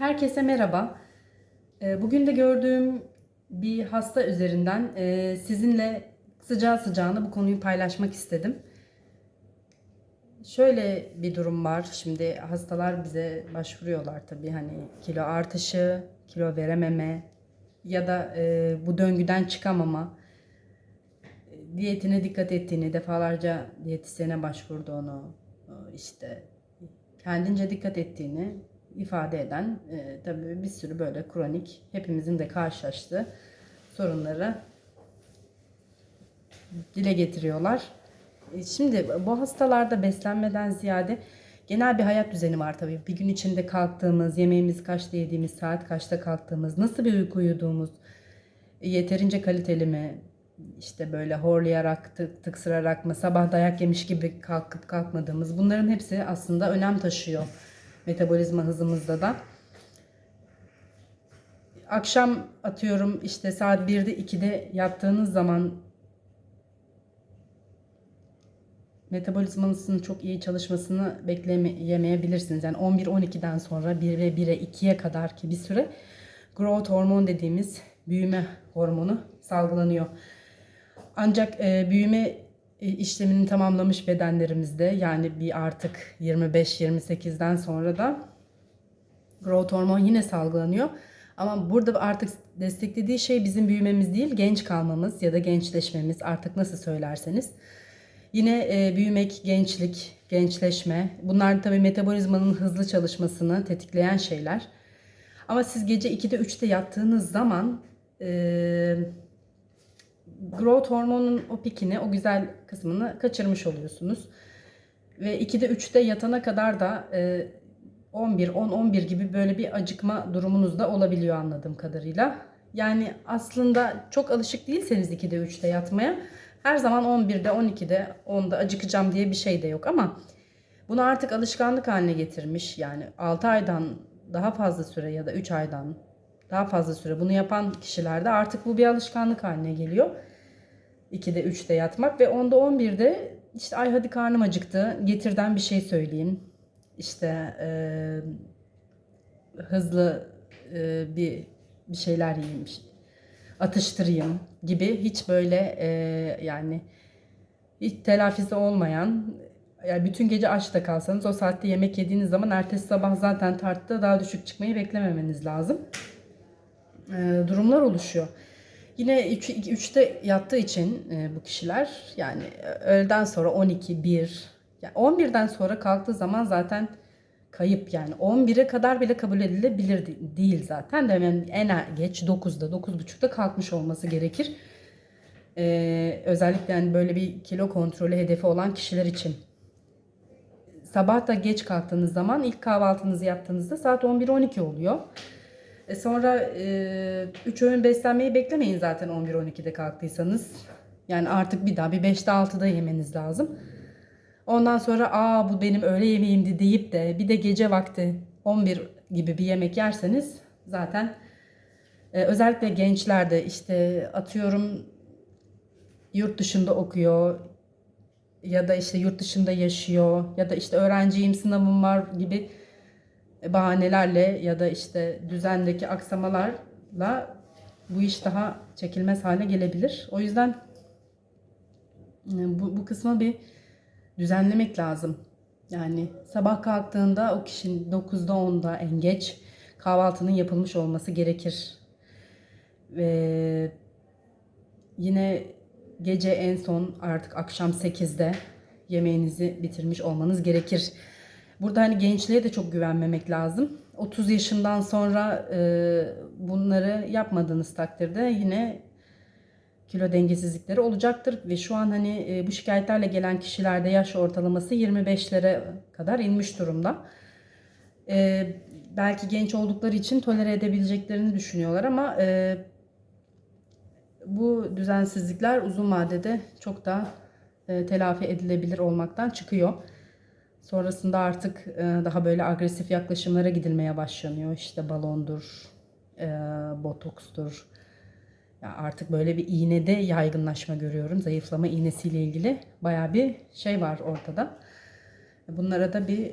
Herkese merhaba. Ee, Bugün de gördüğüm bir hasta üzerinden e, sizinle sıcağı sıcağına bu konuyu paylaşmak istedim. Şöyle bir durum var. Şimdi hastalar bize başvuruyorlar tabii hani kilo artışı, kilo verememe ya da e, bu döngüden çıkamama, diyetine dikkat ettiğini, defalarca diyetisyene başvurduğunu, işte kendince dikkat ettiğini ifade eden e, tabii bir sürü böyle kronik hepimizin de karşılaştığı sorunları dile getiriyorlar. E, Şimdi bu hastalarda beslenmeden ziyade genel bir hayat düzeni var tabii. Bir gün içinde kalktığımız, yemeğimizi kaçta yediğimiz, saat kaçta kalktığımız, nasıl bir uyku uyuduğumuz, e, yeterince kaliteli mi, işte böyle horlayarak, tık, tıksırarak mı, sabah dayak yemiş gibi kalkıp kalkmadığımız bunların hepsi aslında önem taşıyor metabolizma hızımızda da. Akşam atıyorum işte saat 1'de 2'de yattığınız zaman metabolizmanızın çok iyi çalışmasını bekleyemeyebilirsiniz. Yani 11-12'den sonra 1'e 1'e 2'ye kadar ki bir süre growth hormon dediğimiz büyüme hormonu salgılanıyor. Ancak e, büyüme işlemini tamamlamış bedenlerimizde yani bir artık 25-28'den sonra da growth hormon yine salgılanıyor. Ama burada artık desteklediği şey bizim büyümemiz değil, genç kalmamız ya da gençleşmemiz artık nasıl söylerseniz. Yine e, büyümek, gençlik, gençleşme. Bunlar tabii metabolizmanın hızlı çalışmasını tetikleyen şeyler. Ama siz gece 2'de 3'te yattığınız zaman e, growth hormonun o pikini, o güzel kısmını kaçırmış oluyorsunuz. Ve 2'de 3'te yatana kadar da e, 11, 10, 11 gibi böyle bir acıkma durumunuz da olabiliyor anladığım kadarıyla. Yani aslında çok alışık değilseniz 2'de 3'te yatmaya her zaman 11'de, 12'de, 10'da acıkacağım diye bir şey de yok ama bunu artık alışkanlık haline getirmiş. Yani 6 aydan daha fazla süre ya da 3 aydan daha fazla süre bunu yapan kişilerde artık bu bir alışkanlık haline geliyor. 2'de 3'te yatmak ve 10'da 11'de işte ay hadi karnım acıktı getirden bir şey söyleyin. İşte e, hızlı e, bir bir şeyler yiyeyim atıştırayım gibi hiç böyle e, yani hiç telafisi olmayan yani bütün gece aç da kalsanız o saatte yemek yediğiniz zaman ertesi sabah zaten tartıda daha düşük çıkmayı beklememeniz lazım. E, durumlar oluşuyor. Yine 3'te yattığı için e, bu kişiler yani öğleden sonra 12, 1, yani 11'den sonra kalktığı zaman zaten kayıp yani 11'e kadar bile kabul edilebilir değil zaten de yani en geç 9'da 9.30'da kalkmış olması gerekir. Ee, özellikle yani böyle bir kilo kontrolü hedefi olan kişiler için. Sabah da geç kalktığınız zaman ilk kahvaltınızı yaptığınızda saat 11-12 oluyor. E sonra 3 e, öğün beslenmeyi beklemeyin zaten 11-12'de kalktıysanız. Yani artık bir daha bir 5'te 6'da yemeniz lazım. Ondan sonra aa bu benim öğle yemeğimdi deyip de bir de gece vakti 11 gibi bir yemek yerseniz zaten e, özellikle gençlerde işte atıyorum yurt dışında okuyor ya da işte yurt dışında yaşıyor ya da işte öğrenciyim sınavım var gibi bahanelerle ya da işte düzendeki aksamalarla bu iş daha çekilmez hale gelebilir. O yüzden e, bu, bu kısma bir düzenlemek lazım. Yani sabah kalktığında o kişinin 9'da 10'da en geç kahvaltının yapılmış olması gerekir. Ve yine gece en son artık akşam 8'de yemeğinizi bitirmiş olmanız gerekir. Burada hani gençliğe de çok güvenmemek lazım. 30 yaşından sonra e, bunları yapmadığınız takdirde yine kilo dengesizlikleri olacaktır ve şu an hani e, bu şikayetlerle gelen kişilerde yaş ortalaması 25'lere kadar inmiş durumda. E, belki genç oldukları için tolere edebileceklerini düşünüyorlar ama e, bu düzensizlikler uzun vadede çok da e, telafi edilebilir olmaktan çıkıyor. Sonrasında artık e, daha böyle agresif yaklaşımlara gidilmeye başlanıyor. İşte balondur, e, botokstur, ya artık böyle bir iğnede yaygınlaşma görüyorum. Zayıflama iğnesiyle ilgili baya bir şey var ortada. Bunlara da bir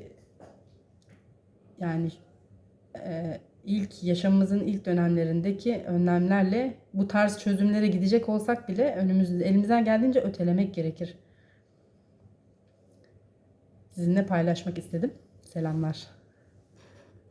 yani e, ilk yaşamımızın ilk dönemlerindeki önlemlerle bu tarz çözümlere gidecek olsak bile önümüzde elimizden geldiğince ötelemek gerekir. Sizinle paylaşmak istedim. Selamlar.